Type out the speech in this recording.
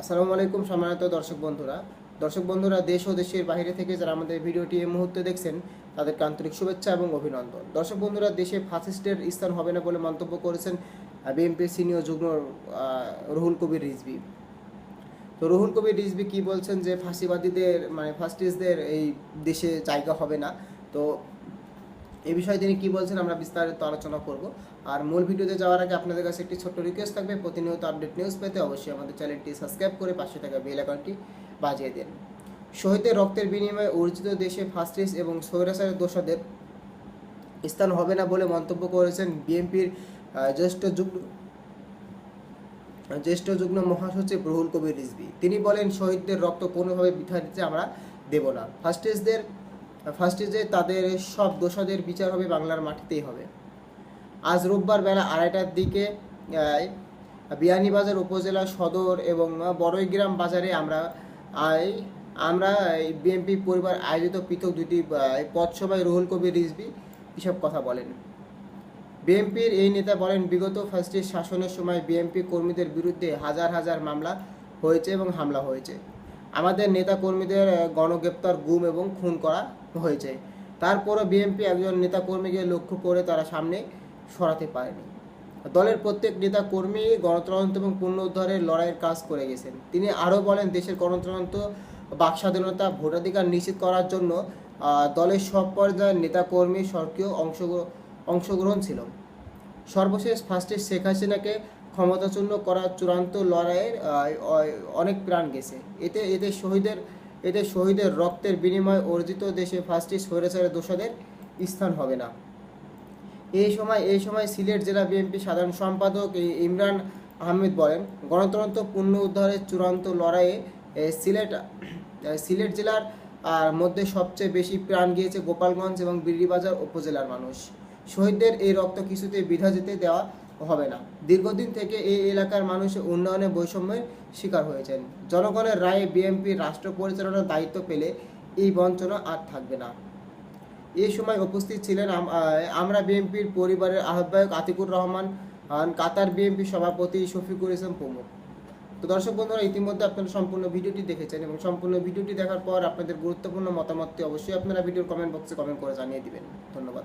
আসসালামু আলাইকুম সম্মানিত দর্শক বন্ধুরা। দর্শক বন্ধুরা, দেশ ও দেশের বাইরে থেকে যারা আমাদের ভিডিওটি এই মুহূর্তে দেখছেন, তাদেরকে আন্তরিক শুভেচ্ছা এবং অভিনন্দন। দর্শক বন্ধুরা, দেশে ফাসিস্টের স্থান হবে না বলে মন্তব্য করেছেন বিএনপির সিনিয়র যুগ্ম রুহুল কবির রিজভি। তো রুহুল কবির রিজভি কি বলছেন যে, ফাঁসিবাদীদের মানে ফাস্টিস্টদের এই দেশে জায়গা হবে না। তো এই বিষয়ে তিনি কী বলছেন আমরা বিস্তারিত আলোচনা করব। আর মূল ভিডিওতে যাওয়ার আগে আপনাদের কাছে একটি ছোট্ট রিকোয়েস্ট থাকবে। প্রতিনিয়ত আপডেট নিউজ পেতে অবশ্যই আমাদের চ্যানেলটি সাবস্ক্রাইব করে পাশে থাকা বেল আইকনটি বাজিয়ে দেন। শহীদের রক্তের বিনিময়ে অর্জিত দেশে ফাস্টিস্ট এবং স্বৈরাচারের দোষদের স্থান হবে না বলে মন্তব্য করেছেন বিএনপির জ্যেষ্ঠ যুগ্ম জ্যেষ্ঠ যুগ্ম মহাসচিব রুহুল কবির রিজভি। তিনি বলেন, শহীদদের রক্ত কোনোভাবে বৃথা দিতে আমরা দেব না। ফাস্টিস্টদের ফাস্টিস্টে তাদের সব দোষদের বিচার হবে বাংলার মাটিতেই হবে। আজ রোববার বেলা আড়াইটার দিকে বিয়ানীবাজার উপজেলা সদর এবং বড়ইগ্রাম বাজারে আমরা আমরা বিএনপি পরিবার আয়োজিত পৃথক দুটি পথসভায় রুহুল কবির রিজভি এসব কথা বলেন। বিএনপির এই নেতা বলেন, বিগত ফার্স্টের শাসনের সময় বিএনপি কর্মীদের বিরুদ্ধে হাজার হাজার মামলা হয়েছে এবং হামলা হয়েছে। আমাদের নেতা কর্মীদের গণগ্রেপ্তার গুম এবং খুন করা হয়েছে। তারপরও বিএনপি একজন নেতা কর্মীকে লক্ষ্য করে তারা সামনে সরাতে পারেনি। দলের প্রত্যেক নেতা কর্মী গণতন্ত্র এবং পুনরুদ্ধারের লড়াইয়ের কাজ করে গেছেন। তিনি আরও বলেন, দেশের গণতন্ত্র বাক স্বাধীনতা, ভোটাধিকার নিশ্চিত করার জন্য দলের সব পর্যায়ের নেতাকর্মী সক্রিয় অংশগ্রহণ ছিল। সর্বশেষ ফার্স্টে শেখ হাসিনাকে ক্ষমতাচূর্ণ করার চূড়ান্ত লড়াইয়ের অনেক প্রাণ গেছে। এতে এদের শহীদের এদের শহীদের রক্তের বিনিময়ে অর্জিত দেশে ফার্স্টে স্বৈরাচারের দোষাদের স্থান হবে না। এই সময় এই সময় সিলেট জেলা বিএনপি সাধারণ সম্পাদক ইমরান আহমেদ বলেন, গণতন্ত্র পুনঃ উদ্ধারের চূড়ান্ত লড়াইয়ে সিলেট সিলেট জেলার মধ্যে সবচেয়ে বেশি প্রাণ গিয়েছে গোপালগঞ্জ এবং বিড়িবাজার উপজেলার মানুষ। শহীদদের এই রক্ত কিছুতে বিধা যেতে দেওয়া হবে না। দীর্ঘদিন থেকে এই এলাকার মানুষ উন্নয়নে বৈষম্যের শিকার হয়েছেন। জনগণের রায়ে বিএনপি রাষ্ট্র পরিচালনার দায়িত্ব পেলে এই বঞ্চনা আর থাকবে না। এই সময় উপস্থিত ছিলেন আমরা বিএনপির পরিবারের আহ্বায়ক আতিকুর রহমান কাতার বিএনপি সভাপতি শফিকুল ইসলাম প্রমুখ। তো দর্শক বন্ধুরা, ইতিমধ্যে আপনারা সম্পূর্ণ ভিডিওটি দেখেছেন এবং সম্পূর্ণ ভিডিওটি দেখার পর আপনাদের গুরুত্বপূর্ণ মতামতটি অবশ্যই আপনারা ভিডিওর কমেন্ট বক্সে কমেন্ট করে জানিয়ে দিবেন। ধন্যবাদ।